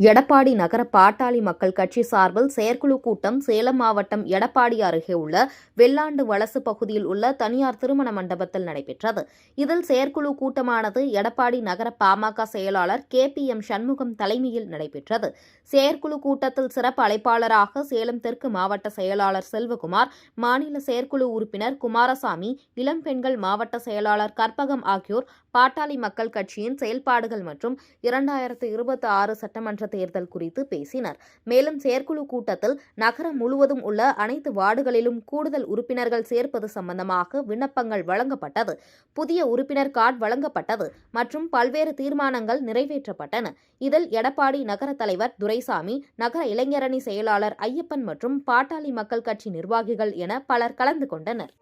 எடப்பாடி நகர பாட்டாளி மக்கள் கட்சி சார்பில் செயற்குழு கூட்டம் சேலம் மாவட்டம் எடப்பாடி அருகே உள்ள வெள்ளாண்டு வலசு பகுதியில் உள்ள தனியார் திருமண மண்டபத்தில் நடைபெற்றது. இதில் செயற்குழு கூட்டமானது எடப்பாடி நகர பாமக செயலாளர் கே பி எம் சண்முகம் தலைமையில் நடைபெற்றது. செயற்குழு கூட்டத்தில் சிறப்பு அழைப்பாளராக சேலம் தெற்கு மாவட்ட செயலாளர் செல்வகுமார் மாநில செயற்குழு உறுப்பினர் குமாரசாமி இளம் பெண்கள் மாவட்ட செயலாளர் கற்பகம் ஆகியோர் பாட்டாளி மக்கள் கட்சியின் செயல்பாடுகள் மற்றும் இரண்டாயிரத்து இருபத்தி ஆறு சட்டமன்ற தேர்தல் குறித்து பேசினர். மேலும் செயற்குழு கூட்டத்தில் நகரம் முழுவதும் உள்ள அனைத்து வார்டுகளிலும் கூடுதல் உறுப்பினர்கள் சேர்ப்பது சம்பந்தமாக விண்ணப்பங்கள் வழங்கப்பட்டது. புதிய உறுப்பினர் கார்டு வழங்கப்பட்டது மற்றும் பல்வேறு தீர்மானங்கள் நிறைவேற்றப்பட்டன. இதில் எடப்பாடி நகர தலைவர் துரைசாமி நகர இளைஞரணி செயலாளர் ஐயப்பன் மற்றும் பாட்டாளி மக்கள் கட்சி நிர்வாகிகள் என பலர் கலந்து கொண்டனர்.